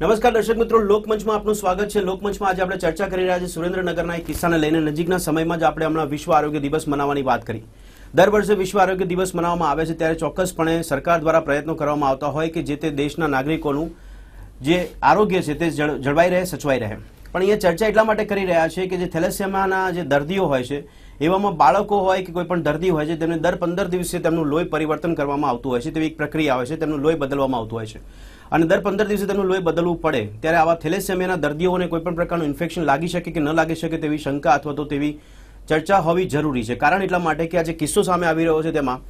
નમસ્કાર દર્શક મિત્રો, લોકમંચમાં આપનું સ્વાગત છે. લોકમંચમાં આજે આપણે ચર્ચા કરી રહ્યા છીએ સુરેન્દ્રનગરના એક કિસ્સાને લઈને નજીકના સમયમાં જ આપણે હમણાં વિશ્વ આરોગ્ય દિવસ મનાવવાની વાત કરી. દર વર્ષે વિશ્વ આરોગ્ય દિવસ મનાવવામાં આવે છે ત્યારે ચોક્કસપણે સરકાર દ્વારા પ્રયત્નો કરવામાં આવતા હોય કે જે તે દેશના નાગરિકોનું જે આરોગ્ય છે તે જળ- જળવાઈ રહે, સચવાઈ રહે. પણ અહીંયા ચર્ચા એટલા માટે કરી રહ્યા છે કે જે થેલેસેમિયાના જે દર્દીઓ હોય છે, એવામાં બાળકો હોય કે કોઈ પણ દર્દી હોય છે, તેમને દર પંદર દિવસે તેમનું લોહી પરિવર્તન કરવામાં આવતું હોય છે, તેવી એક પ્રક્રિયા હોય છે, તેમનું લોહી બદલવામાં આવતું હોય છે. અને દર પંદર દિવસે તેમનું લોહી બદલવું પડે. ત્યારે આવા થેલેસેમિયાના દર્દીઓને કોઈ પણ પ્રકારનું ઇન્ફેક્શન લાગી શકે કે ન લાગી શકે તેવી શંકા અથવા તો તેવી ચર્ચા હોવી જરૂરી છે. કારણ એટલા માટે કે આ જે કિસ્સો સામે આવી રહ્યો છે તેમાં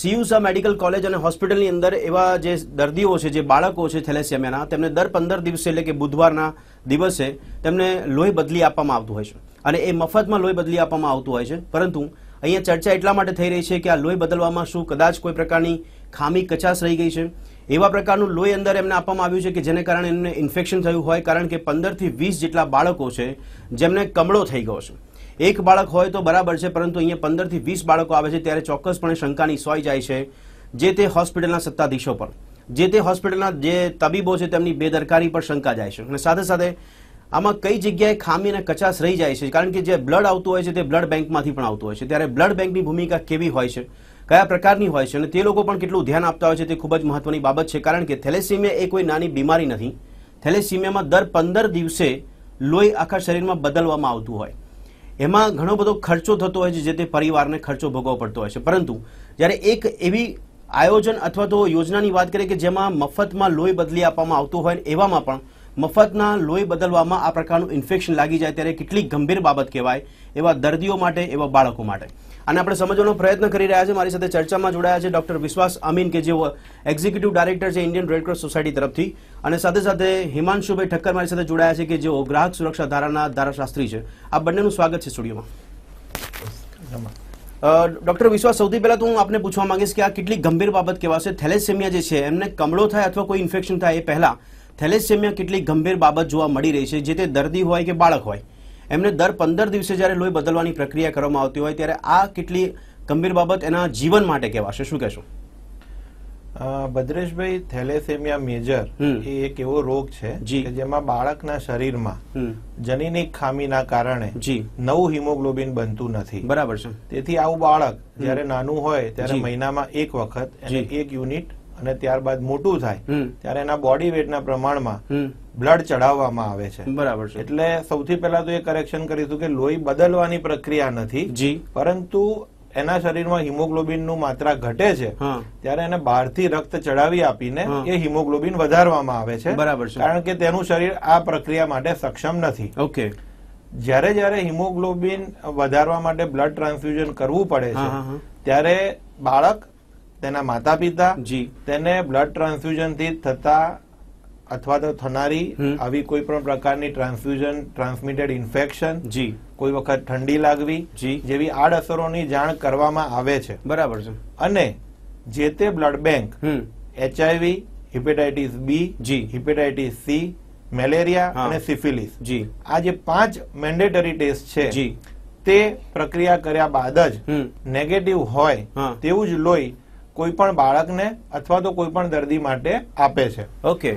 સીયુસા મેડિકલ કોલેજ અને હોસ્પિટલની અંદર એવા જે દર્દીઓ છે, જે બાળકો છે થેલેસેમિયાના, તેમને દર પંદર દિવસે એટલે કે બુધવારના દિવસે તેમને લોહી બદલી આપવામાં આવતું હોય છે. અને એ મફતમાં લોહી બદલી આપવામાં આવતું હોય છે. પરંતુ અહીંયા ચર્ચા એટલા માટે થઈ રહી છે કે આ લોહી બદલવામાં શું કદાચ કોઈ પ્રકારની ખામી, કચાશ રહી ગઈ છે. એવા પ્રકારનું લોહી અંદર એમને આપવામાં આવ્યું છે કે જેને કારણે એમને ઇન્ફેક્શન થયું હોય, કારણ કે પંદરથી વીસ જેટલા બાળકો છે, જેમને કમળો થઈ ગયો છે. એક બાળક હોય તો બરાબર છે, પરંતુ અહીંયા પંદરથી વીસ બાળકો આવે છે, ત્યારે ચોક્કસપણે શંકાની સોઈ જાય છે, જે તે હોસ્પિટલના સત્તાધીશો પર. જે તે હોસ્પિટલના જે તબીબો છે, તેમની બેદરકારી પર શંકા જાય છે. અને સાથે સાથે આમાં કઈ જગ્યાએ ખામી અને કચાશ રહી જાય છે, કારણ કે જે બ્લડ આવતું હોય છે, તે બ્લડ બેંકમાંથી પણ આવતું હોય છે. ત્યારે બ્લડ બેંકની ભૂમિકા કેવી હોય છે? કયા પ્રકારની હોય છે અને તે લોકો પણ કેટલું ધ્યાન આપતા હોય છે તે ખૂબ જ મહત્વની બાબત છે. કારણ કે થેલેસીમિયા એ કોઈ નાની બીમારી નથી. થેલેસીમિયામાં દર પંદર દિવસે લોહી આખા શરીરમાં બદલવામાં આવતું હોય. એમાં ઘણો બધો ખર્ચો થતો હોય છે જે તે પરિવારને ખર્ચો ભોગવવો પડતો હોય છે. પરંતુ જ્યારે એક એવી આયોજન અથવા તો યોજનાની વાત કરીએ કે જેમાં મફતમાં લોહી બદલી આપવામાં આવતું હોય એવામાં પણ મફતના લોહી બદલવામાં આ પ્રકારનું ઇન્ફેક્શન લાગી જાય ત્યારે કેટલી ગંભીર બાબત કહેવાય એવા દર્દીઓ માટે, એવા બાળકો માટે. અને આપણે સમજવાનો પ્રયત્ન કરી રહ્યા છે મારી સાથે ચર્ચામાં જોડાયા છે ડોક્ટર વિશ્વાસ અમીન, કે જેઓ એક્ઝિક્યુટિવ ડાયરેક્ટર છે ઇન્ડિયન રેડક્રોસ સોસાયટી તરફથી. અને સાથે સાથે હિમાંશુભાઈ ઠક્કર મારી સાથે જોડાયા છે, કે જેઓ ગ્રાહક સુરક્ષા ધારાના ધારાશાસ્ત્રી છે. આ બંનેનું સ્વાગત છે સ્ટુડિયોમાં. ડોક્ટર વિશ્વાસ, સૌથી પહેલા તો હું આપને પૂછવા માંગીશ કે આ કેટલી ગંભીર બાબત કહેવાશે થેલેસેમિયા જે છે, એમને કમળો થાય અથવા કોઈ ઇન્ફેક્શન થાય એ પહેલા થેલેસેમિયા કેટલી ગંભીર બાબત જોવા મળી રહી છે? જે તે દર્દી હોય કે બાળક હોય? એમને દર પંદર દિવસે જ્યારે લોહી બદલવાની પ્રક્રિયા કરવામાં આવતી હોય ત્યારે આ કેટલી ગંભીર બાબત એના જીવન માટે કહેવાશે? શું કહેશો? Bhadreshbhai thalassemia major. એ એક એવો રોગ છે કે જેમાં બાળકના શરીરમાં જનીનિક ખામીના કારણે નવું હિમોગ્લોબિન બનતું નથી. બરાબર છે. તેથી આવું બાળક જ્યારે નાનું હોય ત્યારે મહિનામાં એક વખત એને એક યુનિટ અને ત્યારબાદ મોટું થાય ત્યારે એના બોડી વેટના પ્રમાણમાં બ્લડ ચડાવવામાં આવે છે. બરાબર છે. એટલે સૌથી પહેલા તો એ કરેક્શન કરીશું કે લોહી બદલવાની પ્રક્રિયા નથી જી. પરંતુ એના શરીરમાં હિમોગ્લોબિનનું માત્રા ઘટે છે ત્યારે એને બહારથી રક્ત ચડાવી આપીને એ હિમોગ્લોબિન વધારવામાં આવે છે બરાબર છે. કારણ કે તેનું શરીર આ પ્રક્રિયા માટે સક્ષમ નથી. ઓકે. જ્યારે જ્યારે હિમોગ્લોબિન વધારવા માટે બ્લડ ટ્રાન્સફ્યુઝન કરવું પડે છે ત્યારે બાળક તેના માતા પિતા જી. તેને બ્લડ ટ્રાન્સફ્યુઝનથી થતા અથવા તો થનારી આવી કોઈ પણ પ્રકારની ટ્રાન્સફ્યુઝન ટ્રાન્સમિટેડ ઇન્ફેક્શન જી. કોઈ વખત ઠંડી લાગવી જી. જેવી આડઅસરોની જાણ કરવામાં આવે છે. બરાબર છે. અને જે તે blood bank HIV hepatitis B જી. હિપેટાઇટિસ સી મેલેરિયા અને સિફિલિસ. જી. આ જે પાંચ મેન્ડેટરી ટેસ્ટ છે જી. તે પ્રક્રિયા કર્યા બાદ જ નેગેટિવ હોય. તેવું જ લોહી કોઈ પણ બાળકને અથવા તો કોઈ પણ દર્દી માટે આપે છે. ઓકે.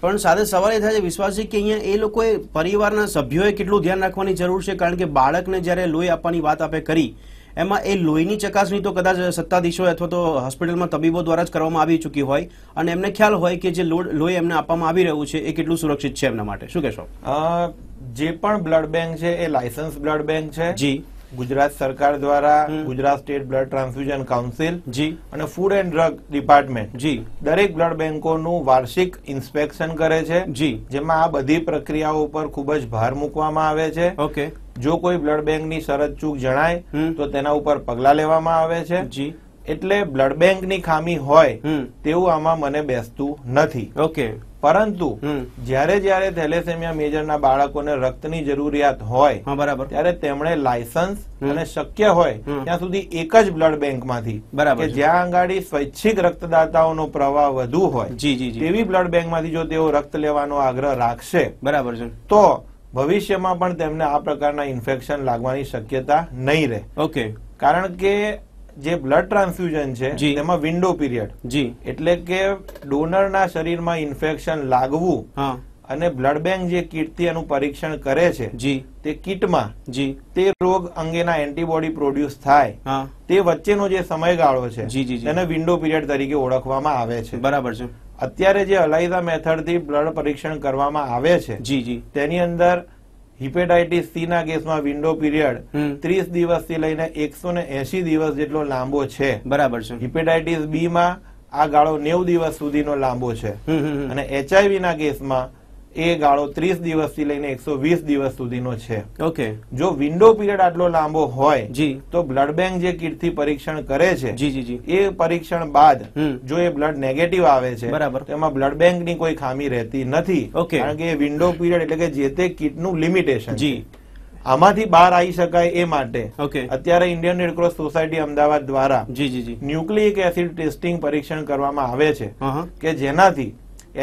પણ સાથે સવાલ એ થાય છે વિશ્વાસજી કે અહીંયા એ લોકોએ પરિવારના સભ્યોએ કેટલું ધ્યાન રાખવાની જરૂર છે? કારણ કે બાળકને જ્યારે લોહી આપવાની વાત આપે કરી એમાં એ લોહીની ચકાસણી તો કદાચ સત્તાધીશો અથવા તો હોસ્પિટલમાં તબીબો દ્વારા જ કરવામાં આવી ચૂકી હોય અને એમને ખ્યાલ હોય કે જે લોહી એમને આપવામાં આવી રહ્યું છે એ કેટલું સુરક્ષિત છે એમના માટે? શું કહેશો? જે પણ બ્લડ બેંક છે એ લાયસન્સ બ્લડ બેંક છે. જી. ગુજરાત સરકાર દ્વારા Gujarat state blood transfusion council જી. અને ફૂડ એન્ડ ડ્રગ ડિપાર્ટમેન્ટ. જી. દરેક બ્લડ બેંકોનું વાર્ષિક ઇન્સ્પેક્શન કરે છે. જી. જેમાં આ બધી પ્રક્રિયાઓ ઉપર ખૂબ જ ભાર મૂકવામાં આવે છે. ઓકે. જો કોઈ બ્લડ બેંકની શરત ચૂક જણાય તો તેના ઉપર પગલા લેવામાં આવે છે. જી. એટલે બ્લડ બેંકની ખામી હોય તેવું આમાં મને બેસતું નથી. ઓકે. પરંતુ જ્યારે જ્યારે થેલેસેમિયા મેજરના બાળકોને રક્તની જરૂરિયાત હોય બરાબર. ત્યારે તેમણે લાયસન્સ અને શક્ય હોય ત્યાં સુધી એક જ બ્લડ બેંકમાંથી બરાબર જ્યાં આંગાડી સ્વૈચ્છિક રક્તદાતાઓનો પ્રવાહ વધુ હોય જી જી જી. તેવી બ્લડ બેંકમાંથી જો તેઓ રક્ત લેવાનો આગ્રહ રાખશે બરાબર છે. તો ભવિષ્યમાં પણ તેમને આ પ્રકારના ઇન્ફેક્શન લાગવાની શક્યતા નહીં રહે. ઓકે. કારણ કે જે બ્લડ ટ્રાન્સફ્યુઝન છે. તેમાં વિન્ડો પીરિયડ જી. એટલે કે ડોનરના શરીરમાં ઇન્ફેક્શન લાગવું હા. અને બ્લડ બેંક જે કીટથી એનું પરીક્ષણ કરે છે જી. તે કીટમાં જી. તે રોગ અંગેના એન્ટીબોડી પ્રોડ્યુસ થાય. હા. તે વચ્ચેનો જે સમયગાળો છે જી, જી, જી. તેને વિન્ડો પીરિયડ તરીકે ઓળખવામાં આવે છે. બરાબર છે. અત્યારે જે અલાયદા મેથડથી બ્લડ પરીક્ષણ કરવામાં આવે છે જી જી. તેની અંદર હિપેટાઇટિસ સી ના કેસમાં વિન્ડો પીરિયડ ત્રીસ ત્રીસ દિવસથી લઈને એકસો ને એસી દિવસ જેટલો લાંબો છે. બરાબર છે. હિપેટાઇટિસ બી માં આ ગાળો નેવું દિવસ સુધીનો લાંબો છે. અને એચઆઈવી ના કેસમાં એ ગાળો ત્રીસ દિવસથી લઈને એકસો વીસ દિવસ સુધીનો છે. ઓકે. જો વિન્ડો પીરિયડ આટલો લાંબો હોય જી. તો બ્લડ બેંક જે કીટથી પરીક્ષણ કરે છે જી જી જી. એ પરીક્ષણ બાદ જો એ બ્લડ નેગેટિવ આવે છે બરાબર. તો એમાં બ્લડ બેંકની કોઈ ખામી રહેતી નથી. ઓકે. કારણ કે વિન્ડો પીરિયડ એટલે કે જે તે કીટનું લિમિટેશન જી. આમાંથી બહાર આવી શકાય એ માટે ઓકે. અત્યારે ઇન્ડિયન રેડક્રોસ સોસાયટી અમદાવાદ દ્વારા જી જી જી. ન્યુક્લિક એસિડ ટેસ્ટિંગ પરીક્ષણ કરવામાં આવે છે કે જેનાથી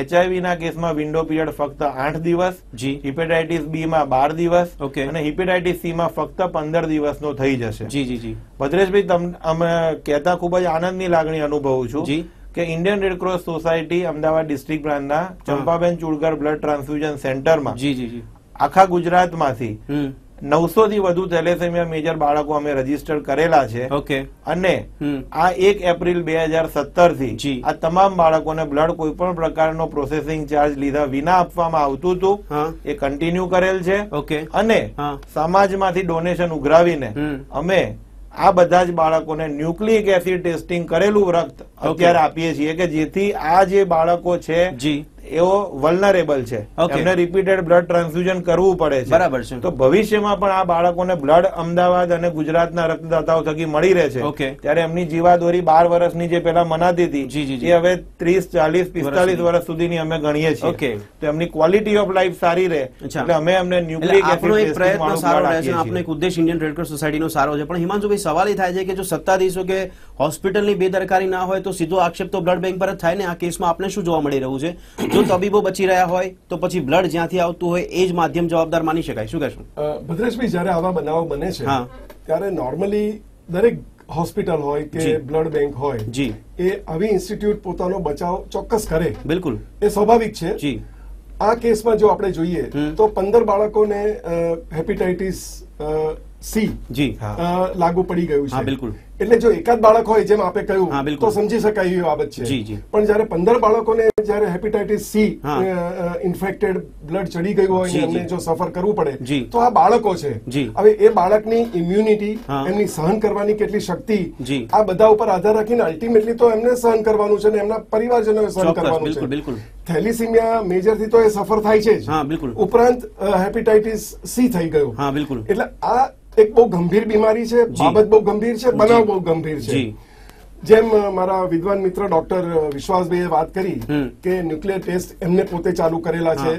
એચઆઈવી ના કેસમાં વિન્ડો પીરિયડ ફક્ત આઠ દિવસ જી. હિપેટાઇટિસ બી માં બાર દિવસ ઓકે. અને હિપેટાઇટિસ સી માં ફક્ત પંદર દિવસનો થઈ જશે. જી જી જી. ભદ્રેશભાઈ તમને અમે કહેતા ખૂબ જ આનંદની લાગણી અનુભવું છું જી. કે Indian red cross society Ahmedabad district બ્રાન્ચના ચંપાબેન ચુડગર બ્લડ ટ્રાન્સફ્યુઝન સેન્ટરમાં જી જી જી. આખા ગુજરાતમાંથી નવસો થી વધુ થેલેસેમિયા મેજર બાળકો અમે રજિસ્ટર કરેલા છે. ઓકે અને આ એક એપ્રિલ બે હજાર સત્તરથી આ તમામ બાળકોને બ્લડ કોઈ પણ પ્રકારનો પ્રોસેસિંગ ચાર્જ લીધા વિના આપવામાં આવતું હતું. એ કન્ટિન્યુ કરેલ છે. ઓકે અને સમાજમાંથી ડોનેશન ઉઘરાવીને અમે આ બધા જ બાળકોને ન્યુક્લિક એસિડ ટેસ્ટિંગ કરેલું રક્ત અત્યારે આપીએ છીએ કે જેથી આ જે બાળકો છે એઓ વલ્નરેબલ છે. એમને રિપીટેડ બ્લડ ટ્રાન્સફ્યુઝન કરવું પડે છે. બરાબર છે. તો ભવિષ્યમાં પણ આ બાળકોને બ્લડ અમદાવાદ અને ગુજરાતના રક્તદાતાઓ થકી મળી રહે છે. ત્યારે એમની જીવાદોરી બાર વર્ષની જે પેલા મનાતી હતી એ હવે ત્રીસ ચાલીસ પિસ્તાલીસ વર્ષ સુધીની અમે ગણીએ છીએ. તો એમની ક્વોલિટી ઓફ લાઈફ સારી રહે. એટલે અમે એમને ન્યુક્લિક આપણો એક પ્રયત્ન સારો રહે છે. આપણો એક ઉદ્દેશ ઇન્ડિયન રેડ ક્રોસ સોસાયટીનો સારો છે. પણ હિમાંશુભાઈ સવાલ એ થાય છે કે જો સત્તાધીશો કે હોસ્પિટલની બેદરકારી ના હોય તો સીધો આક્ષેપ તો બ્લડ બેંક પર જ થાય ને? આ કેસમાં આપણે શું જોવા મળી રહ્યું છે? જો તબીબો બચી રહ્યા હોય તો પછી બ્લડ જ્યાંથી આવતું હોય એ જ માધ્યમ જવાબદાર માની શકાય. શું કહેશું? ભદ્રેશભાઈ જ્યારે આવા બનાવો બને છે ત્યારે નોર્મલી દરેક હોસ્પિટલ હોય કે બ્લડ બેંક હોય જી. એ આવી ઇન્સ્ટિટ્યૂટ પોતાનો બચાવ ચોક્કસ કરે. બિલકુલ. એ સ્વાભાવિક છે. જી. આ કેસમાં જો આપણે જોઈએ તો પંદર બાળકોને હેપેટાઇટિસ સી જી. લાગુ પડી ગયું છે. બિલકુલ. એટલે જો એકાદ બાળક હોય જેમ આપે કહ્યું તો સમજી શકાય એવી બાબત છે. પણ જ્યારે પંદર બાળકોને જ્યારે હેપેટાઇટિસ સી ઇન્ફેક્ટેડ બ્લડ ચડી ગયું હોય એમને જો સફર કરવું પડે તો આ બાળકો છે. હવે એ બાળકની ઇમ્યુનિટી એમની સહન કરવાની કેટલી શક્તિ આ બધા ઉપર આધાર રાખીને અલ્ટિમેટલી તો એમને સહન કરવાનું છે ને એમના પરિવારજનોએ સહન કરવાનું છે. થેલિસિમિયા મેજરથી તો એ સફર થાય છે જ. ઉપરાંત હેપેટાઇટિસ સી થઈ ગયું. એટલે આ એક બહુ ગંભીર બીમારી છે. બાબત બહુ ગંભીર છે બનાવ બહુ ગંભીર છે. જેમ મારા વિદ્વાન મિત્ર ડોક્ટર વિશ્વાસભાઈએ વાત કરી કે ન્યુક્લિયર ટેસ્ટ એમને પોતે ચાલુ કરેલા છે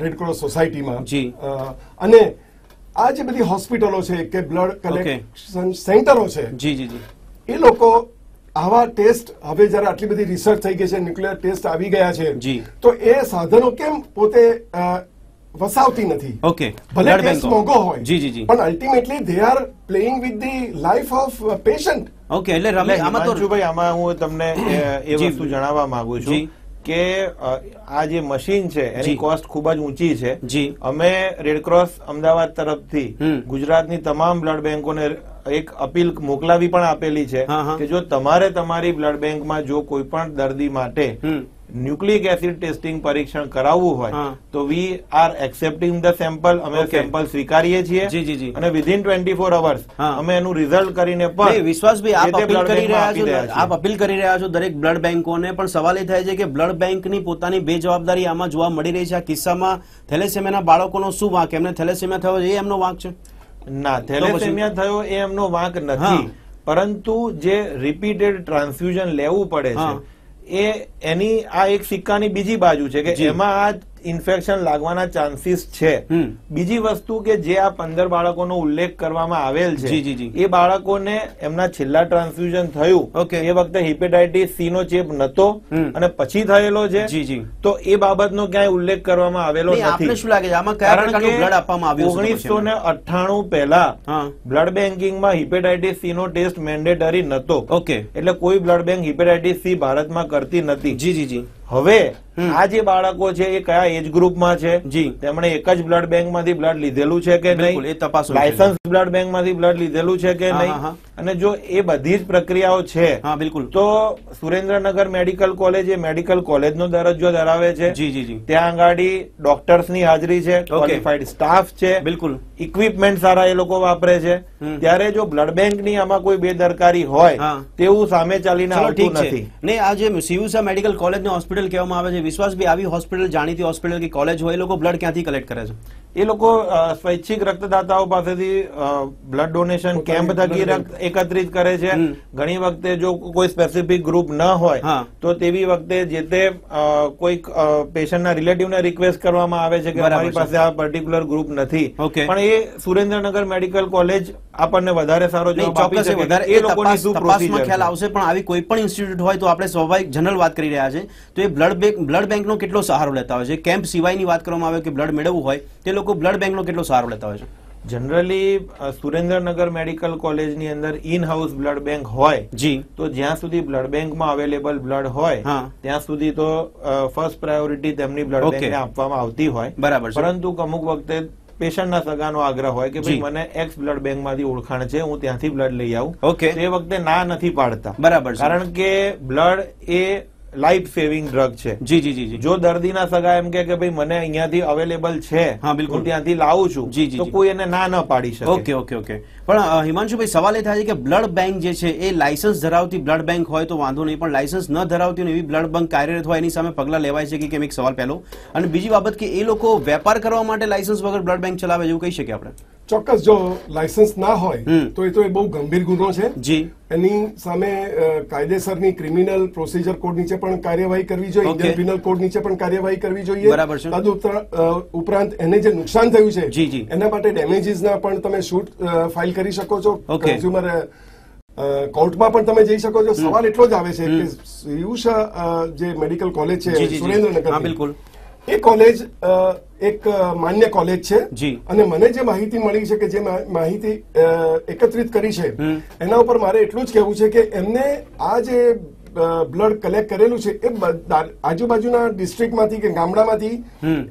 રેડક્રોસ સોસાયટીમાં અને આ જે બધી હોસ્પિટલો છે કે બ્લડ કલેક્શન સેન્ટરો છે એ લોકો આવા ટેસ્ટ હવે જયારે આટલી બધી રિસર્ચ થઈ ગઈ છે ન્યુક્લિયર ટેસ્ટ આવી ગયા છે તો એ સાધનો કેમ પોતે વસાવતી નથી. ઓકે ભલે બ્લડ ટેસ્ટ મોંઘો હોય જી જી જી. પણ ultimately they are playing with the life of patient okay એટલે રમે આમાં તો ભાઈ આમાં હું તમને એ વસ્તુ જણાવવા માંગુ છું કે આ જે મશીન છે એની કોસ્ટ ખૂબ જ ઊંચી છે. જી. અમે રેડક્રોસ અમદાવાદ તરફથી. ગુજરાતની તમામ બ્લડ બેંકોને એક અપીલ મોકલાવી પણ આપેલી છે હા, હા. કે જો તમારે તમારી બ્લડ બેંકમાં જો કોઈ પણ દર્દી માટે ન્યુક્લિક એસિડ ટેસ્ટિંગ પરીક્ષણ કરાવવું હોય તો we are accepting the sample અમે સેમ્પલ સ્વીકારીએ છીએ. અને વિધિન ટ્વેન્ટી ફોર અવર્સ અમે એનું રિઝલ્ટ કરીને પણ વિશ્વાસભાઈ આપ અપીલ કરી રહ્યા છો આપી અપીલ કરી રહ્યા છો દરેક બ્લડ બેંકોને પણ સવાલ એ થાય છે કે બ્લડ બેંકની પોતાની બેજવાબદારી આમાં જોવા મળી રહી છે આ કિસ્સામાં થેલેસેમિયાના બાળકોનો શું વાંક? એમને થેલેસેમિયા થયો એ એમનો વાંક છે? ના થેલેસેમિયા થયો એ એમનો વાંક નથી. પરંતુ જે રિપીટેડ ટ્રાન્સફ્યુઝન લેવું પડે છે એ એની આ એક સિક્કાની બીજી બાજુ છે કે. એમાં આ ઇન્ફેક્શન લાગવાના ચાન્સીસ છે. બીજી વસ્તુ કે જે આ પંદર બાળકોનો ઉલ્લેખ કરવામાં આવેલ છે જી, જી, જી. એ બાળકોને એમના છેલ્લા ટ્રાન્સફ્યુઝન થયું. એ વખતે હિપેટાઇટિસ સી નો ચેપ નતો અને પછી થયેલો છે જી જી. તો એ બાબતનો ક્યાંય ઉલ્લેખ કરવામાં આવેલો નથી. શું લાગે છે? આમાં કયા પ્રકારનું બ્લડ આપવામાં આવ્યું ઓગણીસો ને અઠ્ઠાણું પહેલા બ્લડ બેન્કિંગમાં હિપેટાઇટિસ સી નો ટેસ્ટ મેન્ડેટરી નતો. ઓકે એટલે કોઈ બ્લડ બેંક હિપેટાઇટિસ સી ભારતમાં કરતી નથી. જી જી જી. હવે આ જે બાળકો છે એ કયા એજ ગ્રુપમાં છે? જી. તેમણે એક જ બ્લડ બેંકમાંથી બ્લડ લીધેલું છે કે નહીં? એ તપાસ લાયસન્સ બ્લડ બેંકમાંથી બ્લડ લીધેલું છે કે નહીં. અને જો એ બધી જ પ્રક્રિયાઓ છે હા બિલકુલ. તો સુરેન્દ્રનગર મેડિકલ કોલેજ એ મેડિકલ કોલેજનો દરજ્જો ધરાવે છે. જી જી જી. ત્યાં આગાડી ડોક્ટર્સની હાજરી છે ક્વોલિફાઈડ સ્ટાફ છે. બિલકુલ. ઇક્વિપમેન્ટ સારા એ લોકો વાપરે છે. ત્યારે જો બ્લડ બેંકની આમાં કોઈ બેદરકારી હોય તેવું સામે ચાલીને ચલો આવતું નથી. ને આ જે સિયુસા મેડિકલ કોલેજ ને હોસ્પિટલ કહેવામાં આવે છે. વિશ્વાસ બી આવી હોસ્પિટલ જાણીતી હોસ્પિટલ કે કોલેજ હોય એ લોકો બ્લડ ક્યાંથી કલેક્ટ કરે છે? એ લોકો સ્વૈચ્છિક રક્તદાતાઓ પાસેથી બ્લડ ડોનેશન કેમ્પ થકી રક્ત એકત્રિત કરે છે. ઘણી વખતે જો કોઈ સ્પેસિફિક ગ્રુપ ન હોય તો તેવી વખતે જે તે કોઈક પેશન્ટના રિલેટિવને રિક્વેસ્ટ કરવામાં આવે છે કે મારી અમારી પાસે આ પર્ટિક્યુલર ગ્રુપ નથી. પણ એ સુરેન્દ્રનગર મેડિકલ કોલેજ આપણને વધારે સારો જવાબ આપી શકે. વધારે એ એ લોકોની શું પ્રોસીજર ખ્યાલ આવશે પણ આવી કોઈ પણ ઇન્સ્ટિટ્યૂટ હોય તો આપણે સ્વાભાવિક જનરલ વાત કરી રહ્યા છે. તો એ બ્લડ બેંક બ્લડ બેંકનો કેટલો સહારો લેતા હોય છે? કેમ્પ સિવાયની વાત કરવામાં આવે કે બ્લડ મેળવવું હોય તે લોકો બ્લડ બેંકનો કેટલો સહારો લેતા હોય છે? જનરલી સુરેન્દ્રનગર મેડિકલ કોલેજની અંદર ઇન હાઉસ બ્લડ બેંક હોય જી. તો જ્યાં સુધી બ્લડ બેંકમાં અવેલેબલ બ્લડ હોય હા. ત્યાં સુધી તો ફર્સ્ટ પ્રાયોરિટી તેમની બ્લડ. બેંકને આપવામાં આવતી હોય. બરાબર પરંતુ અમુક વખતે પેશન્ટના સગાનો આગ્રહ હોય કે ભાઈ મને એક્સ બ્લડ બેંકમાંથી ઓળખાણ છે હું ત્યાંથી બ્લડ લઈ આવું. ઓકે તો એ વખતે ના નથી પાડતા. બરાબર કારણ કે બ્લડ એ લાઈફ સેવિંગ ડ્રગ છે. જી જી જી જી. દર્દીના સગા એમ કે કે ભાઈ મને અહીંયાથી અવેલેબલ છે હા, બિલકુલ. ત્યાંથી લાવું છું જી, જી, તો કોઈ એને ના ન પાડી શકે. Okay okay okay. પણ હિમાંશુભાઈ સવાલ એ થાય છે કે બ્લડ બેંક જે છે એ લાયસન્સ ધરાવતી બ્લડ બેંક હોય તો વાંધો નહીં પણ લાયસન્સ ન ધરાવતી હોય એવી બ્લડ બેંક કાર્યરત હોય એની સામે પગલાં લેવાય છે કે કેમ? એક સવાલ પહેલો. અને બીજી બાબત કે એ લોકો વેપાર કરવા માટે લાયસન્સ વગર બ્લડ બેંક ચલાવે એવું કહી શકીએ આપણે? ચોક્કસ જો લાયસન્સ ના હોય તો એ તો એ બહુ ગંભીર ગુનો છે. જી. એની સામે કાયદેસરની ક્રિમિનલ પ્રોસિજર કોડ નીચે પણ કાર્યવાહી કરવી જોઈએ ઇન્ડિયન પિનલ કોડ નીચે પણ કાર્યવાહી કરવી જોઈએ. ઉપરાંત એને જે નુકસાન થયું છે. એના માટે ડેમેજીસ ના પણ તમે શૂટ ફાઇલ કરી શકો છો. કન્ઝ્યુમર કોર્ટમાં પણ તમે જઈ શકો છો. સવાલ એટલો જ આવે છે કે પિયુષ જે મેડિકલ કોલેજ છે. સુરેન્દ્રનગર બિલકુલ. એ કોલેજ એક માન્ય કોલેજ છે. અને મને જે માહિતી મળી છે કે જે માહિતી એકત્રિત કરી છે એના ઉપર મારે એટલું જ કહેવું છે કે એમને આ જે બ્લડ કલેક્ટ કરેલું છે એ આજુબાજુના ડિસ્ટ્રિક્ટમાંથી કે ગામડામાંથી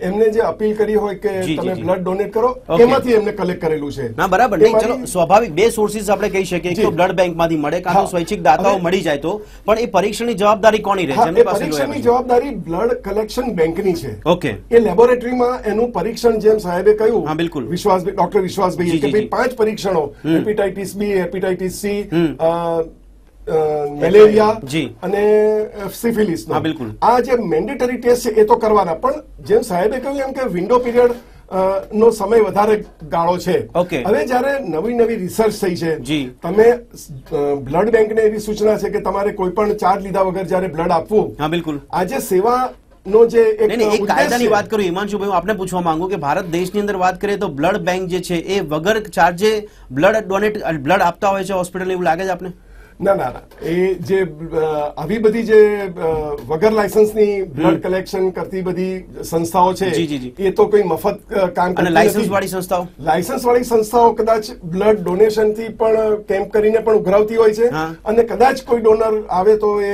એમને જે અપીલ કરી હોય કે તમે બ્લડ ડોનેટ કરો એમાંથી એમને કલેક્ટ કરેલું છે. ના બરાબર. નહીં ચલો સ્વાભાવિક બે સોર્સિસ આપણે કહી શકીએ કે બ્લડ બેંકમાંથી મળે કાં તો સ્વૈચ્છિક દાતાઓ મળી જાય તો. પણ એ પરીક્ષણની જવાબદારી કોની રહે? છે પરીક્ષણની જવાબદારી બ્લડ કલેક્શન બેંકની છે. ઓકે એ લેબોરેટરીમાં એનું પરીક્ષણ જેમ સાહેબે કહ્યું હા, બિલકુલ. વિશ્વાસભાઈ ડોક્ટર વિશ્વાસભાઈ કે ભાઈ પાંચ પરીક્ષણો. Hepatitis B hepatitis C. Malaria જી. અને સિફિલિસ. આ જે મેન્ડેટરી ટેસ્ટ છે એ તો કરવાના પણ જેમ સાહેબે કહ્યું એમ કે વિન્ડો પીરિયડ નો સમય વધારે ગાળો છે. ઓકે. હવે જ્યારે નવી નવી રિસર્ચ થઈ છે જી. તમે બ્લડ બેંકને એવી સૂચના છે કે તમારે કોઈ પણ ચાર્જ લીધા વગર જ્યારે બ્લડ આપવું હા બિલકુલ. આજે સેવા નો જે એક કાયદાની વાત કરું હિમાંશુભાઈ હું આપને પૂછવા માંગુ કે ભારત દેશની અંદર વાત કરીએ તો બ્લડ બેંક જે છે એ વગર ચાર્જે બ્લડ ડોનેટ બ્લડ આપતા હોય છે હોસ્પિટલ એવું લાગે છે આપને? ના ના ના. એ જે આવી બધી જે વગર લાયસન્સની બ્લડ કલેક્શન કરતી બધી સંસ્થાઓ છે. એ તો કોઈ મફત કામ કરે લાયસન્સ વાળી સંસ્થાઓ? લાયસન્સ વાળી સંસ્થાઓ કદાચ બ્લડ ડોનેશનથી પણ કેમ્પ કરીને પણ ઉઘરાવતી હોય છે. અને કદાચ કોઈ ડોનર આવે તો એ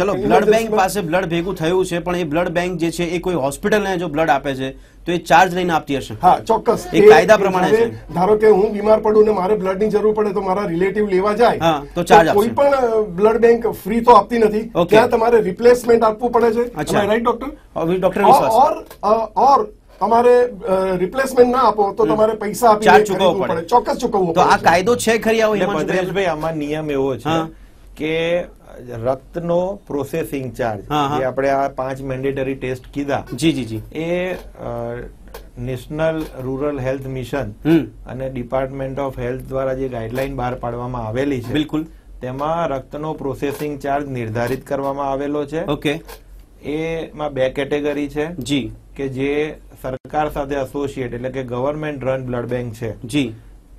ચલો બ્લડ બેંક પાસે બ્લડ ભેગું થયું છે પણ એ બ્લડ બેંક જે છે એ કોઈ હોસ્પિટલને જો બ્લડ આપે છે તો એ ચાર્જ લઈને આપતી હશે. હા ચોક્કસ. એ કાયદા પ્રમાણે છે. ધારો કે હું બીમાર પડું ને મારે બ્લડની જરૂર પડે તો મારા રિલેટિવ લેવા જાય હા, તો ચાર્જ કોઈ પણ બ્લડ બેંક ફ્રી તો આપતી નથી. ત્યાં તમારે રિપ્લેસમેન્ટ આપવું પડે છે. રાઈટ ડોક્ટર ડોક્ટર વિશ્વાસ ઓર ઓર તમારે રિપ્લેસમેન્ટ ના આપો તો તમારે પૈસા આપી ચાર્જ ચૂકવવો પડે. ચોક્કસ ચૂકવવું તો આ કાયદો છે ખરી આવો ભદ્રેશભાઈ આમાં નિયમ એવો છે. કે રક્તનો પ્રોસેસિંગ ચાર્જ. જે આપણે આ પાંચ મેન્ડેટરી ટેસ્ટ કીધા જી જી જી. એ નેશનલ રૂરલ હેલ્થ મિશન અને ડિપાર્ટમેન્ટ ઓફ હેલ્થ દ્વારા જે ગાઈડલાઈન બહાર પાડવામાં આવેલી છે બિલકુલ. તેમાં રક્તનો પ્રોસેસિંગ ચાર્જ નિર્ધારિત કરવામાં આવેલો છે. ઓકે. એમાં બે કેટેગરી છે જી. કે જે સરકાર સાથે એસોસિએટ એટલે કે ગવર્મેન્ટ રન બ્લડ બેંક છે. જી.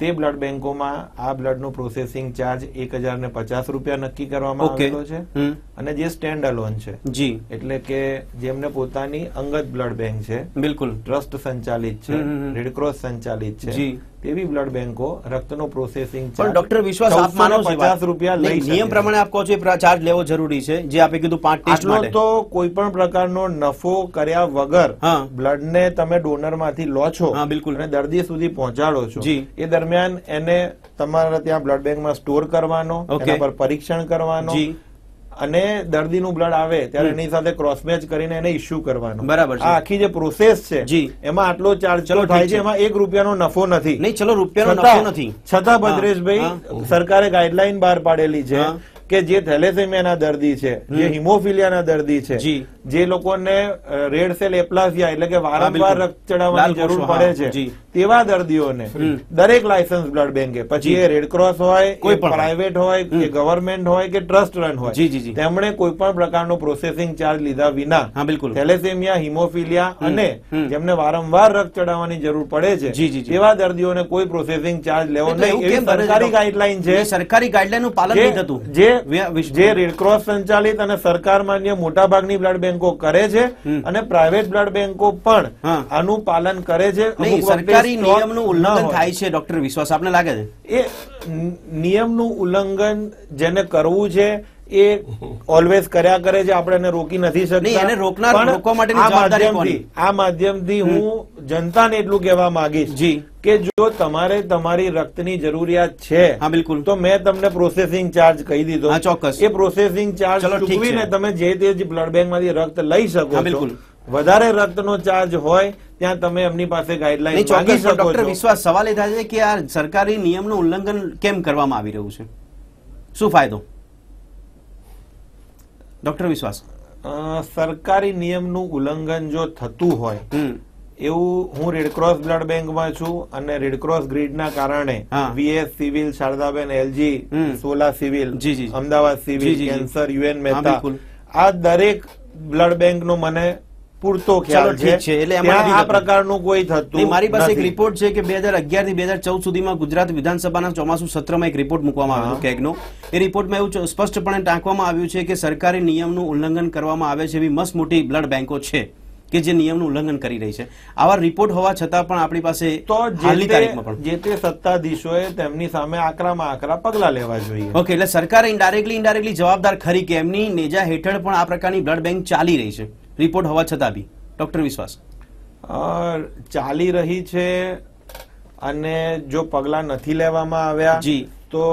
તે બ્લડ બેંકોમાં આ બ્લડનું પ્રોસેસિંગ ચાર્જ એક હજાર ને પચાસ રૂપિયા નક્કી કરવામાં આવેલો છે. અને જે સ્ટેન્ડ અલોન છે. જી. એટલે કે જેમને પોતાની અંગત બ્લડ બેંક છે. બિલકુલ. ટ્રસ્ટ સંચાલિત છે. રેડક્રોસ સંચાલિત છે. તેવી બ્લડ બેંકો રક્તનો પ્રોસેસિંગ પણ ડોક્ટર વિશ્વાસ આપ માનો છો પચાસ રૂપિયા લઈ નિયમ પ્રમાણે આપ કહો છો એ ચાર્જ લેવો જરૂરી છે જે આપે કીધું પાંચ ટેસ્ટ માટે તો કોઈ પણ પ્રકારનો નફો કર્યા વગર હા. બ્લડ ને તમે ડોનરમાંથી લો છો હા, બિલકુલ. અને દર્દી સુધી પહોંચાડો છો એ દરમિયાન એને તમારા ત્યાં બ્લડ બેંકમાં સ્ટોર કરવાનો. એના પર પરીક્ષણ કરવાનો જી. અને દર્દીનું બ્લડ આવે ત્યારે એની સાથે ક્રોસ મેચ કરીને એને ઇસ્યુ કરવાનો બરાબર છે. આ આખી જે પ્રોસેસ છે જી. એમાં આટલો ચાર્જ ચલો, થાય છે. એમાં એક રૂપિયાનો નફો નથી નહીં ચલો રૂપિયાનો નફો નથી છતાં ભદ્રેશભાઈ સરકારે ગાઈડલાઈન બહાર પાડેલી છે. કે જે થેલેસેમિયાના દર્દી છે જે હિમોફિલિયાના દર્દી છે જે. લોકોને રેડ સેલ એપ્લાસિયા એટલે કે વારંવાર રક્ત ચડાવવાની જરૂર પડે છે. તેવા દર્દીઓને દરેક લાયસન્સ બ્લડ બેંકે. પછી એ રેડક્રોસ હોય કોઈ. પ્રાઇવેટ હોય. કે ગવર્મેન્ટ હોય કે ટ્રસ્ટ રન હોય. તેમણે કોઈ પણ પ્રકારનો પ્રોસેસિંગ ચાર્જ લીધા વિના બિલકુલ. થેલેસેમિયા હિમોફિલિયા અને જેમને વારંવાર રક્ત ચડાવવાની જરૂર પડે છે. તેવા દર્દીઓને કોઈ પ્રોસેસિંગ ચાર્જ લેવો નહીં. એવું સરકારી? ગાઈડલાઈન છે સરકારી ગાઈડલાઈનનું પાલન નહીં થતું. જે જે રેડક્રોસ સંચાલિત અને સરકાર માન્ય મોટા ભાગની બ્લડ બેંકો કરે છે અને પ્રાઇવેટ બ્લડ બેંકો પણ. આનું પાલન કરે છે. સરકારી નિયમનું ઉલ્લંઘન થાય છે ડોક્ટર વિશ્વાસ આપને લાગે છે? એ નિયમનું ઉલ્લંઘન જેને કરવું છે એ ઓલવેઝ કર્યા કરે છે આપણે એને રોકી નથી શકતા. એને રોકનાર- રોકવા માટેની આ જવાબદારી માધ્યમથી- આ માધ્યમથી હું જનતાને એટલું કહેવા માંગીશ જી. કે જો તમારે તમારી રક્તની જરૂરિયાત છે હા બિલકુલ. તો મેં તમને પ્રોસેસિંગ ચાર્જ કહી દીધો. ચોક્કસ. એ પ્રોસેસિંગ ચાર્જ ચૂકવીને તમે જે તે બ્લડ બેંકમાંથી રક્ત લઈ શકો બિલકુલ. વધારે રક્તનો ચાર્જ હોય ત્યાં તમે એમની પાસે ગાઈડલાઈન ચોકી માંગી શકો ડોક્ટર વિશ્વાસ સવાલ એ થાય છે કે આ સરકારી નિયમનું ઉલ્લંઘન કેમ કરવામાં આવી રહ્યું છે? શું ફાયદો? ડોક્ટર વિશ્વાસ સરકારી નિયમનું ઉલ્લંઘન જો થતું હોય એવું હું રેડક્રોસ બ્લડ બેંકમાં છું અને રેડક્રોસ ગ્રીડના કારણે. VS civil Shardaben LG Sola civil જી, જી, જી. Ahmedabad civil. Cancer UN Mehta આ દરેક બ્લડ બેંકનો મને પૂરતો ખ્યાલ છે. એટલે આ પ્રકારનું કોઈ થતું મારી પાસે એક રિપોર્ટ છે કે બે હજાર અગિયારથી બે હજાર ચૌદ સુધીમાં ગુજરાત વિધાનસભાના ચોમાસુ સત્રમાં એક રિપોર્ટ મૂકવામાં આવ્યો કેગનો. એ રિપોર્ટમાં એવું સ્પષ્ટપણે ટાંકવામાં આવ્યું છે કે સરકારી નિયમનું ઉલ્લંઘન કરવામાં આવે છે એવી મસ્ત મોટી બ્લડ બેંકો છે કે જે નિયમનું ઉલ્લંઘન કરી રહી છે. આવા રિપોર્ટ હોવા છતાં પણ આપણી પાસે તો જે તે સત્તાધીશોએ તેમની સામે આકરામાં આકરા પગલા લેવા જોઈએ. ઓકે એટલે સરકારે ઇન્ડાયરેક્ટલી ઇન્ડાયરેક્ટલી જવાબદાર ખરી કે એમની નેજા હેઠળ પણ આ પ્રકારની બ્લડ બેંક ચાલી રહી છે. રિપોર્ટ હોવા છતાં બી ડોક્ટર વિશ્વાસ ચાલી રહી છે અને જો પગલા નથી લેવામાં આવ્યા જી. તો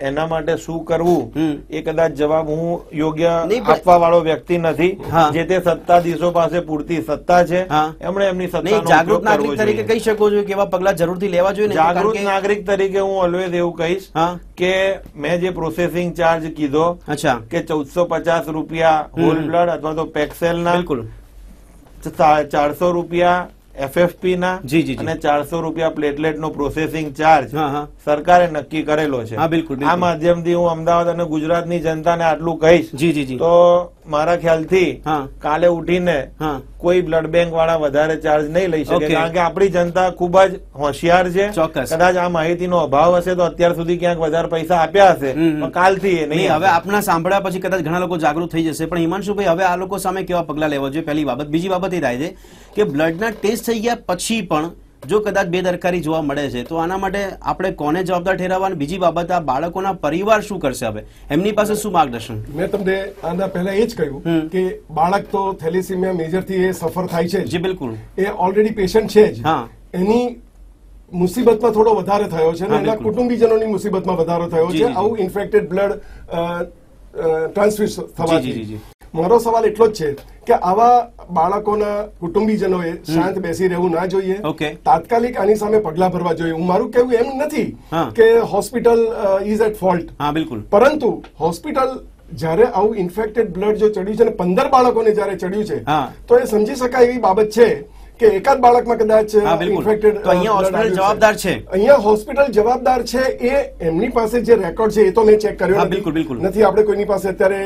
એના માટે શું કરવું? એ કદાચ જવાબ હું યોગ્ય આપવા વાળો વ્યક્તિ નથી. જે તે સત્તાધીશો પાસે પૂરતી સત્તા છે એમણે એમની સત્તા જાગૃત નાગરિક તરીકે કહી શકો છો કે એવા પગલા જરૂરથી લેવા જોઈએ જાગૃત નાગરિક તરીકે હું ઓલવેઝ એવું કહીશ કે મેં જે પ્રોસેસિંગ ચાર્જ કીધો કે ચૌદસો પચાસ રૂપિયા હોલ બ્લડ અથવા તો પેક્સેલ ના ચારસો રૂપિયા એફએફપી ના જી, જી. અને ચારસો રૂપિયા પ્લેટલેટ નો પ્રોસેસિંગ ચાર્જ સરકારે નક્કી કરેલો છે હા, બિલકુલ. આ માધ્યમથી હું અમદાવાદ અને ગુજરાતની જનતાને આટલું કહીશ જી જી જી તો મારા ખ્યાલથી કાલે ઉઠીને કોઈ બ્લડ બેંક વાળા વધારે ચાર્જ નહીં લઈ શકે. કારણ કે આપણી જનતા ખૂબ જ હોશિયાર છે. કદાચ આ માહિતીનો અભાવ હશે તો અત્યાર સુધી ક્યાંક વધારે પૈસા આપ્યા હશે. પણ કાલથી નહીં હવે આપે. આપના સાંભળ્યા પછી કદાચ ઘણા લોકો જાગૃત થઈ જશે. પણ હિમાંશુભાઈ હવે આ લોકો સામે કેવા પગલા લેવા જોઈએ? પહેલી બાબત. બીજી બાબત એ થાય છે કે બ્લડના ટેસ્ટ થઈ ગયા પછી પણ જો કદાચ બેદરકારી જોવા મળે છે તો આના માટે આપણે કોને જવાબદાર ઠેરવવા અને બીજી બાબત આ બાળકોના પરિવાર શું કરશે હવે? એમની પાસે શું માર્ગદર્શન? મેં તમને આના પહેલા એ જ કહ્યું કે બાળક તો થેલેસીમિયા મેજરથી એ સફર થાય છે જ. બિલકુલ. એ ઓલરેડી પેશન્ટ છે જ. હા. એની મુસીબતમાં થોડો વધારે થયો છે અને એના કુટુંબીજનોની મુસીબતમાં વધારો થયો છે. આવું ઇન્ફેક્ટેડ બ્લડ ટ્રાન્સફ્યુઝ થવાથી. મારો સવાલ એટલો જ છે. કે આવા બાળકોના કુટુંબીજનોએ શાંત બેસી રહેવું ના જોઈએ. તાત્કાલિક આની સામે પગલા ભરવા જોઈએ. હું મારું કહેવું એમ નથી કે હોસ્પિટલ ઇઝ એટ ફોલ્ટ હા બિલકુલ. પરંતુ હોસ્પિટલ જ્યારે આવું ઇન્ફેક્ટેડ બ્લડ જો ચડ્યું છે અને પંદર બાળકોને જ્યારે ચડ્યું છે તો એ સમજી શકાય એવી બાબત છે કે એકાદ બાળકમાં કદાચ ઇન્ફેક્ટેડ. તો અહીંયા છે. જવાબદાર છે. અહીંયા હોસ્પિટલ જવાબદાર છે એ એમની પાસે જે રેકોર્ડ છે એ તો મેં ચેક કર્યો બિલકુલ, બિલકુલ. નથી આપણે કોઈની પાસે અત્યારે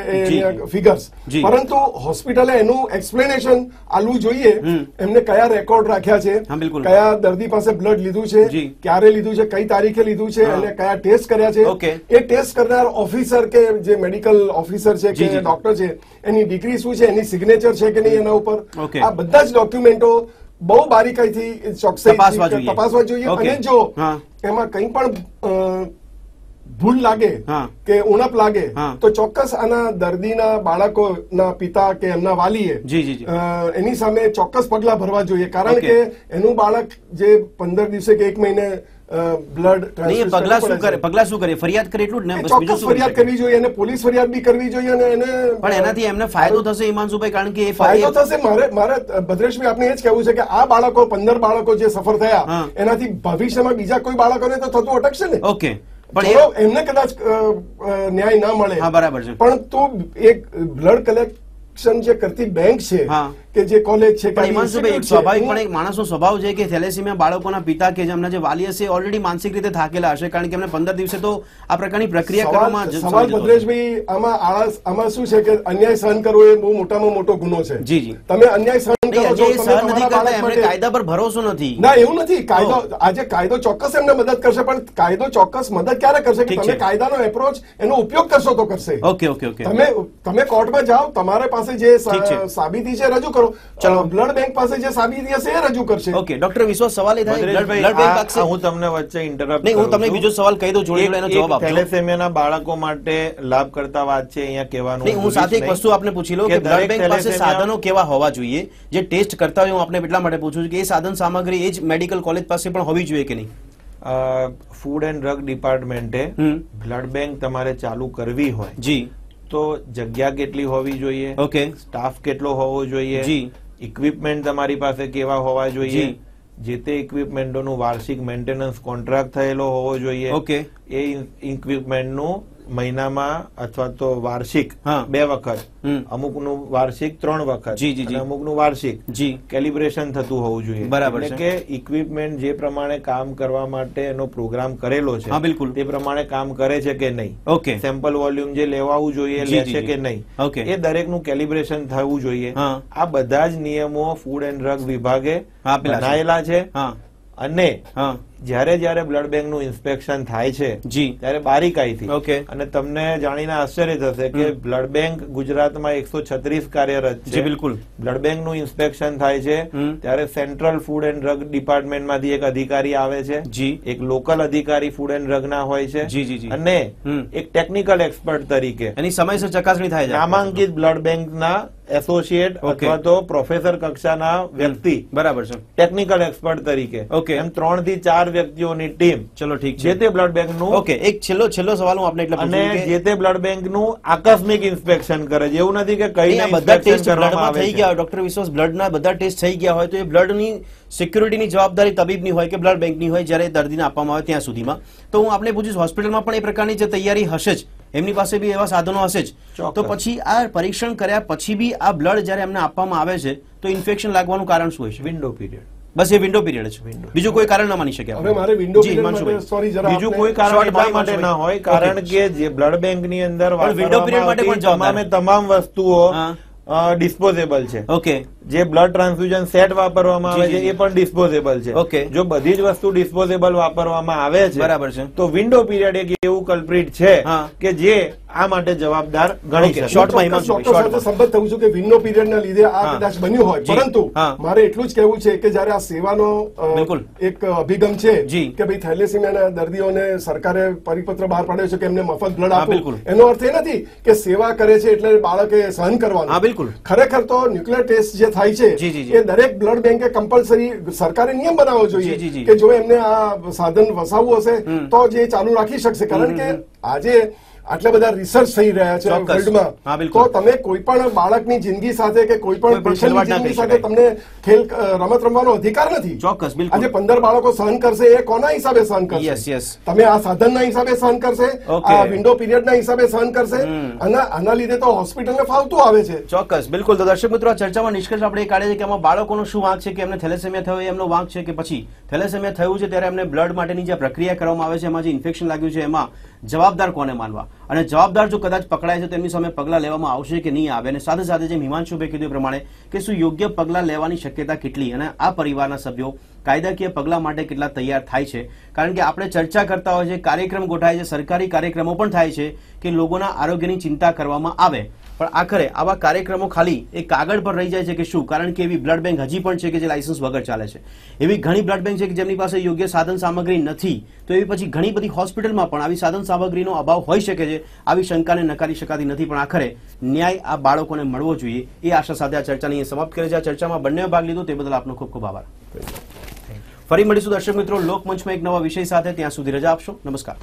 ફિગર્સ પરંતુ હોસ્પિટલે એનું એક્સપ્લેનેશન આલવું જોઈએ. એમને કયા રેકોર્ડ રાખ્યા છે કયા દર્દી પાસે બ્લડ લીધું છે ક્યારે લીધું છે કઈ તારીખે લીધું છે. અને કયા ટેસ્ટ કર્યા છે. એ ટેસ્ટ કરનાર ઓફિસર કે જે મેડિકલ ઓફિસર છે જી, કે ડોક્ટર છે એની ડિગ્રી શું છે એની સિગ્નેચર છે કે નહીં એના ઉપર. આ બધા જ ડોક્યુમેન્ટો બહુ બારીકાઈથી ચોકસાઈ તપાસવા જોઈએ. અને જો એમાં કંઈ પણ ભૂલ લાગે કે ઉણપ લાગે તો ચોક્કસ આના દર્દીના બાળકોના પિતા કે એમના વાલીએ એની સામે ચોક્કસ પગલા ભરવા જોઈએ. કારણ કે એનું બાળક જે પંદર દિવસે કે એક મહિને બ્લડ પગલા શું કરે? પગલા શું કરે? ફરિયાદ કરે એટલું જ ને બીજું ચોક્કસ ફરિયાદ કરવી જોઈએ અને પોલીસ ફરિયાદ બી કરવી જોઈએ અને એને પણ એનાથી એમને ફાયદો થશે હિમાંશુભાઈ કારણ કે એ ફાયદો થશે મારે મારે ભદ્રેશભાઈ આપને એ જ કહેવું છે કે આ બાળકો પંદર બાળકો જે સફર થયા એનાથી ભવિષ્યમાં બીજા કોઈ બાળકોને તો થતું અટકશે ને? ઓકે. પણ એમને કદાચ ન્યાય ના મળે. હા, બરાબર છે. પણ તો એક બ્લડ કલેક્શન જે કરતી બેંક છે હા. કે જે કોલેજ છે કે પણ હિમાંશુભાઈ એક સ્વાભાવિક પણ એક માણસનો સ્વભાવ છે કે થેલેસીમિયા બાળકોના પિતા કે જેમના જે વાલી હશે ઓલરેડી માનસિક રીતે થાકેલા હશે કારણ કે એમને પંદર દિવસે તો આ પ્રકારની પ્રક્રિયા કરવામાં સવાલ. ભદ્રેશભાઈ આમાં આળસ આમાં શું છે કે અન્યાય સહન કરવો એ બહુ મોટામાં મોટો ગુનો છે. જી, જી. તમે અન્યાય સહન કરો છો સહન નથી કરતા એમને કાયદા પર ભરોસો નથી. ના એવું નથી. કાયદો આજે કાયદો ચોક્કસ એમને મદદ કરશે પણ કાયદો ચોક્કસ મદદ ક્યારે કરશે? કે તમે કાયદાનો એપ્રોચ એનો ઉપયોગ કરશો તો કરશે. Okay okay okay. તમે તમે કોર્ટમાં જાઓ તમારા પાસે જે સાબિતી છે રજૂ કરો. ચલો. બ્લડ બેંક પાસે જે સાબિતી હશે એ રજૂ કરશે. ઓકે ડોક્ટર વિશ્વાસ સવાલ એ થાય. બ્લડ બેંક પાસે હું તમને વચ્ચે ઇન્ટરપ્ટ નહીં હું તમને બીજો સવાલ કહી દઉં જોડે જોડે એનો જવાબ આપો થેલેસેમિયાના બાળકો માટે લાભ કરતા વાત છે અહીંયા કહેવાનું નહીં હું સાથે એક વસ્તુ આપને પૂછી લઉં કે બ્લડ બેંક પાસે સાધનો કેવા હોવા જોઈએ? જે ટેસ્ટ કરતા હોય હું આપને એટલા માટે પૂછું છું કે એ સાધન સામગ્રી એ જ મેડિકલ કોલેજ પાસે પણ હોવી જોઈએ કે નહીં? ફૂડ એન્ડ ડ્રગ ડિપાર્ટમેન્ટે બ્લડ બેંક તમારે ચાલુ કરવી હોય. જી. તો જગ્યા કેટલી હોવી જોઈએ ઓકે સ્ટાફ કેટલો હોવો જોઈએ જી. ઇક્વિપમેન્ટ તમારી પાસે કેવા હોવા જોઈએ જી. જે તે ઇક્વિપમેન્ટોનું વાર્ષિક મેન્ટેનન્સ કોન્ટ્રાક્ટ થયેલો હોવો જોઈએ ઓકે. એ ઇક્વિપમેન્ટનું મહિનામાં અથવા તો વાર્ષિક હા. બે વખત. અમુકનું વાર્ષિક ત્રણ વખત જી, જી, જી. અમુકનું વાર્ષિક. જી. કેલિબ્રેશન થતું હોવું જોઈએ. બરાબર કે ઇક્વિપમેન્ટ જે પ્રમાણે કામ કરવા માટે એનો પ્રોગ્રામ કરેલો છે બિલકુલ. તે પ્રમાણે કામ કરે છે કે નહીં? ઓકે. સેમ્પલ વોલ્યુમ જે લેવાવું જોઈએ લે છે કે નહીં? ઓકે. એ દરેકનું કેલિબ્રેશન થવું જોઈએ. હા. આ બધા જ નિયમો ફૂડ એન્ડ ડ્રગ વિભાગે. બનાયેલા છે. હા. અને હા. જ્યારે જ્યારે બ્લડ બેંકનું ઇન્સ્પેક્શન થાય છે જી. ત્યારે બારીકાઈથી. ઓકે. અને તમને જાણીને આશ્ચર્ય થશે કે બ્લડ બેંક ગુજરાતમાં એકસો છત્રીસ કાર્યરત છે. બિલકુલ. બ્લડ બેંકનું ઇન્સ્પેક્શન થાય છે. ત્યારે સેન્ટ્રલ ફૂડ એન્ડ ડ્રગ ડિપાર્ટમેન્ટમાંથી એક અધિકારી આવે છે. જી. એક લોકલ અધિકારી ફૂડ એન્ડ ડ્રગના હોય છે. જી, જી, જી. અને એક ટેકનિકલ એક્સપર્ટ તરીકે. એની સમયસર ચકાસણી થાય છે. નામાંકિત બ્લડ બેંકના એસોસિએટ અથવા તો પ્રોફેસર કક્ષાના વ્યક્તિ. બરાબર છે. ટેકનિકલ એક્સપર્ટ તરીકે. ઓકે. એમ ત્રણથી ચાર વ્યક્તિઓની ટીમ. ચલો ઠીક જે તે બ્લડ બેંકનું ઓકે એક છેલ્લો છેલ્લો સવાલ હું આપને એટલે અને જે તે બ્લડ બેંકનું આકસ્મિક ઇન્સ્પેક્શન કરે છે. એવું નથી કે કઈ બધા ટેસ્ટ બ્લડમાં થઈ ગયા ડોક્ટર વિશ્વાસ બ્લડના બધા ટેસ્ટ થઈ ગયા હોય તો એ બ્લડની સિક્યુરિટીની જવાબદારી તબીબની હોય કે બ્લડ બેંકની હોય જ્યારે દર્દીને આપવામાં આવે ત્યાં સુધીમાં. તો હું આપણે પૂછીશ હોસ્પિટલમાં પણ એ પ્રકારની જે તૈયારી હશે જ. એમની પાસે બી એવા સાધનો હશે જ. તો પછી આ પરીક્ષણ કર્યા પછી બી આ બ્લડ જ્યારે એમને આપવામાં આવે છે તો ઇન્ફેક્શન લાગવાનું કારણ શું હોય છે? વિન્ડો પીરિયડ બસ એ વિન્ડો પીરિયડ છે. બીજું કોઈ કારણ ના માની શકે. હવે મારે વિન્ડો જરા બીજું કોઈ કારણ એટલા માટે ના હોય કારણ કે જે બ્લડ બેંકની અંદર વિન્ડો પીરિયડ માટે પણ તમામે તમામ વસ્તુઓ ડિસ્પોઝેબલ છે. ઓકે જે બ્લડ ટ્રાન્સફ્યુઝન સેટ વાપરવામાં આવે છે એ પણ ડિસ્પોઝેબલ છે. ઓકે. જો બધી જ વસ્તુ ડિસ્પોઝેબલ વાપરવામાં આવે છે બરાબર છે. તો વિન્ડો પીરિયડ એક એવું કલ્પ્રિટ છે કે જે આ માટે જવાબદાર ગણી Okay, શોર્ટમાં સંબંધ થયું છું કે વિન્ડો પીરિયડ ના લીધે આ કદાચ બન્યું હોય. પરંતુ મારે એટલું જ કહેવું છે કે જયારે આ સેવાનો બિલકુલ. એક અભિગમ છે જી. કે ભાઈ થેલેસીમિયાના દર્દીઓને સરકારે પરિપત્ર બહાર પાડ્યો છે કે એમને મફત બ્લડ બિલકુલ. એનો અર્થ એ નથી કે સેવા કરે છે એટલે બાળકે સહન કરવાનું. બિલકુલ. ખરેખર તો ન્યુક્લિયર ટેસ્ટ જે થાય છે. એ દરેક બ્લડ બેંકે કમ્પલસરી સરકારે નિયમ બનાવવો જોઈએ કે જો એમને આ સાધન વસાવવું હશે તો જ એ ચાલુ રાખી શકશે. કારણ કે આજે આટલા બધા રિસર્ચ થઈ રહ્યા છે. વર્લ્ડમાં તો તમે કોઈ પણ બાળકની જિંદગી સાથે કે કોઈ પણ પેશન્ટની જિંદગી સાથે તમને ખેલ રમત રમવાનો અધિકાર નથી? ચોક્કસ, બિલકુલ. આજે પંદર બાળકો સહન કરશે એ કોના હિસાબે સહન કરશે. તમે આ સાધનના હિસાબે સહન કરશે આ વિન્ડો પીરિયડના હિસાબે સહન કરશે અને આના લીધે તો હોસ્પિટલને ફાવતું આવે છે. ચોક્કસ બિલકુલ. તો દર્શક મિત્રો આ ચર્ચામાં નિષ્કર્ષ આપણે કાઢે છે કે આમાં બાળકોનો શું વાંક છે કે એમને થેલેસેમિયા થયો એમનો વાંક છે કે પછી થેલેસેમિયા થયું છે ત્યારે એમને બ્લડ માટેની જે પ્રક્રિયા કરવામાં આવે છે એમાં જે ઇન્ફેક્શન લાગ્યું છે એમાં જવાબદાર કોને માનવા? અને જવાબદાર જો કદાચ પકડાય છે, તો એમની સામે પગલાં લેવામાં આવશે કે નહીં આવે? અને સાથે સાથે જેમ હિમાંશુભાઈ કીધું પ્રમાણે કે શું યોગ્ય પગલાં લેવાની શક્યતા કેટલી? અને આ પરિવારના સભ્યો કાયદાકીય પગલાં માટે કેટલા તૈયાર થાય છે? કારણ કે આપણે ચર્ચા કરતા હોય છે, કાર્યક્રમ ગોઠવાય છે, સરકારી કાર્યક્રમો પણ થાય છે કે લોકોના આરોગ્યની ચિંતા કરવામાં આવે. પણ આખરે આવા કાર્યક્રમો ખાલી એ કાગળ પર રહી જાય છે કે શું? કારણ કે એવી બ્લડ બેંક હજી પણ છે કે જે લાયસન્સ વગર ચાલે છે. એવી ઘણી બ્લડ બેંક છે કે જેમની પાસે યોગ્ય સાધન સામગ્રી નથી તો એવી પછી ઘણી બધી હોસ્પિટલમાં પણ આવી સાધન સામગ્રીનો અભાવ હોઈ શકે છે આવી શંકાને નકારી શકાતી નથી. પણ આખરે ન્યાય આ બાળકોને મળવો જોઈએ એ આશા સાથે આ ચર્ચાની સમાપ્ત કરે છે આ ચર્ચામાં બંને ભાગ લીધો તે બદલ આપનો ખૂબ ખૂબ આભાર. ફરી મળીશું દર્શક મિત્રો લોકમંચમાં એક નવા વિષય સાથે. ત્યાં સુધી રજા આપશો. નમસ્કાર.